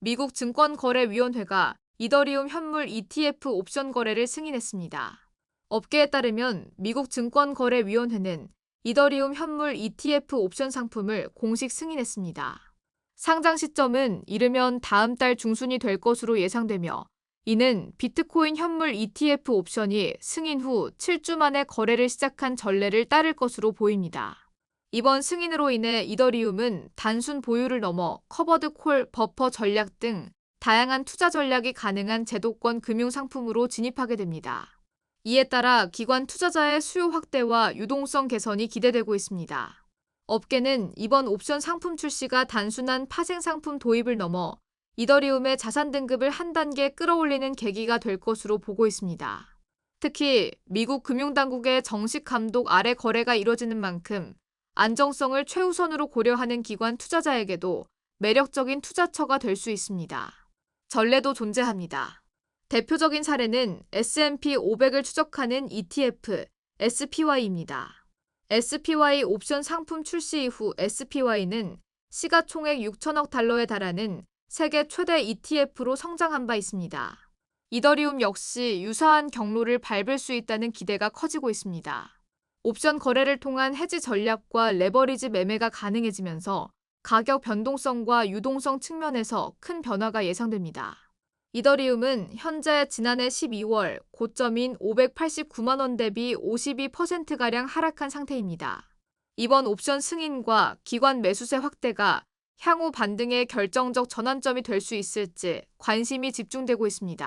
미국 증권거래위원회가 이더리움 현물 ETF 옵션 거래를 승인했습니다. 업계에 따르면 미국 증권거래위원회는 이더리움 현물 ETF 옵션 상품을 공식 승인했습니다. 상장 시점은 이르면 다음 달 중순이 될 것으로 예상되며 이는 비트코인 현물 ETF 옵션이 승인 후 7주 만에 거래를 시작한 전례를 따를 것으로 보입니다. 이번 승인으로 인해 이더리움은 단순 보유를 넘어 커버드 콜, 버퍼 전략 등 다양한 투자 전략이 가능한 제도권 금융 상품으로 진입하게 됩니다. 이에 따라 기관 투자자의 수요 확대와 유동성 개선이 기대되고 있습니다. 업계는 이번 옵션 상품 출시가 단순한 파생 상품 도입을 넘어 이더리움의 자산 등급을 한 단계 끌어올리는 계기가 될 것으로 보고 있습니다. 특히 미국 금융당국의 정식 감독 아래 거래가 이뤄지는 만큼 안정성을 최우선으로 고려하는 기관 투자자에게도 매력적인 투자처가 될 수 있습니다. 전례도 존재합니다. 대표적인 사례는 S&P 500을 추적하는 ETF SPY입니다. SPY 옵션 상품 출시 이후 SPY는 시가총액 6천억 달러에 달하는 세계 최대 ETF로 성장한 바 있습니다. 이더리움 역시 유사한 경로를 밟을 수 있다는 기대가 커지고 있습니다. 옵션 거래를 통한 해지 전략과 레버리지 매매가 가능해지면서 가격 변동성과 유동성 측면에서 큰 변화가 예상됩니다. 이더리움은 현재 지난해 12월 고점인 589만 원 대비 52%가량 하락한 상태입니다. 이번 옵션 승인과 기관 매수세 확대가 향후 반등의 결정적 전환점이 될 수 있을지 관심이 집중되고 있습니다.